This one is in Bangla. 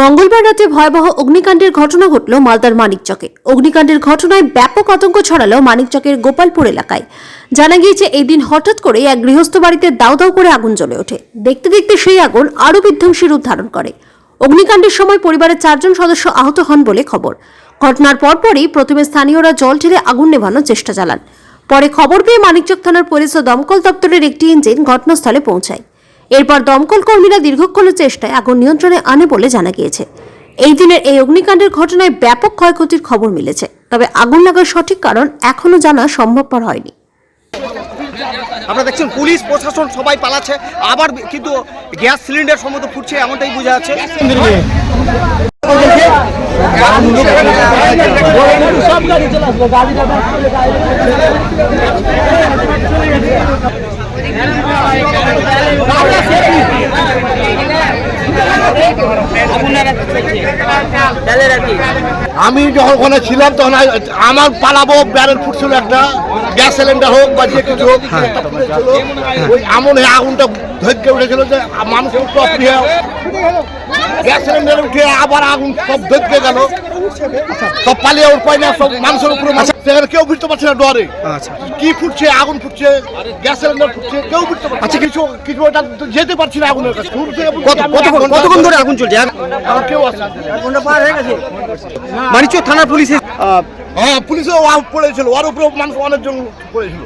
মঙ্গলবার রাতে ভয়াবহ অগ্নিকাণ্ডের ঘটনা ঘটল মালদার মানিকচকে। অগ্নিকাণ্ডের ঘটনায় ব্যাপক আতঙ্ক ছড়ালো মানিকচকের গোপালপুর এলাকায়। জানা গিয়েছে, এই দিন হঠাৎ করে এক গৃহস্থ বাড়িতে দাউ দাউ করে আগুন জ্বলে ওঠে। দেখতে দেখতে সেই আগুন আরও বিধ্বংসী রূপ ধারণ করে। অগ্নিকাণ্ডের সময় পরিবারের চারজন সদস্য আহত হন বলে খবর। ঘটনার পরপরই প্রথমে স্থানীয়রা জল ঢেলে আগুন নেভানোর চেষ্টা চালান। পরে খবর পেয়ে মানিকচক থানার পুলিশ ও দমকল দপ্তরের একটি ইঞ্জিন ঘটনাস্থলে পৌঁছায়। এরপর দমকল কর্মীরা দীর্ঘক্ষণের চেষ্টায় আগুন নিয়ন্ত্রণে আনে বলে জানা গিয়েছে। এই দিনের এই অগ্নিকাণ্ডের ঘটনায় ব্যাপক ক্ষয়ক্ষতির খবর মিলেছে, তবে আগুন লাগার সঠিক কারণ এখনও জানা সম্ভবপর হয়নি। আপনারা দেখছেন, পুলিশ, প্রশাসন সবাই পালাচ্ছে, আবার কিন্তু গ্যাস সিলিন্ডার সম্মত ফুটছে, এমনটাই বোঝা যাচ্ছে। আমি যখন ওখানে ছিলাম তখন আমার পালাবো ব্যারেল ফুটছিল একটা গ্যাস সিলিন্ডার হোক বা যে কিছু হোক একটা ওই এমন আগুনটা ধৈর্য উঠেছিল যে মানুষ গ্যাস সিলিন্ডার উঠে আবার আগুন সব ধৈর্য গেল। সব পালিয়ে ওর পাই না সব মানুষের উপরে সেখানে কেউ বুঝতে পারছে না ডরে আচ্ছা। কি ফুটছে আগুন ফুটছে গ্যাস সিলিন্ডার ফুটছে কেউ বুঝতে পারছে আচ্ছা কিছু কিছু ওটা যেতে পারছি না আগুনের কাছে। শুরু থেকে কত কতক্ষণ কতক্ষণ ধরে আগুন চলছে? আমার কেউ আসছে মানিকচক থানার পুলিশ হ্যাঁ পুলিশও পড়েছিল। ওর উপরে মানুষ অনেকজন পড়েছিল।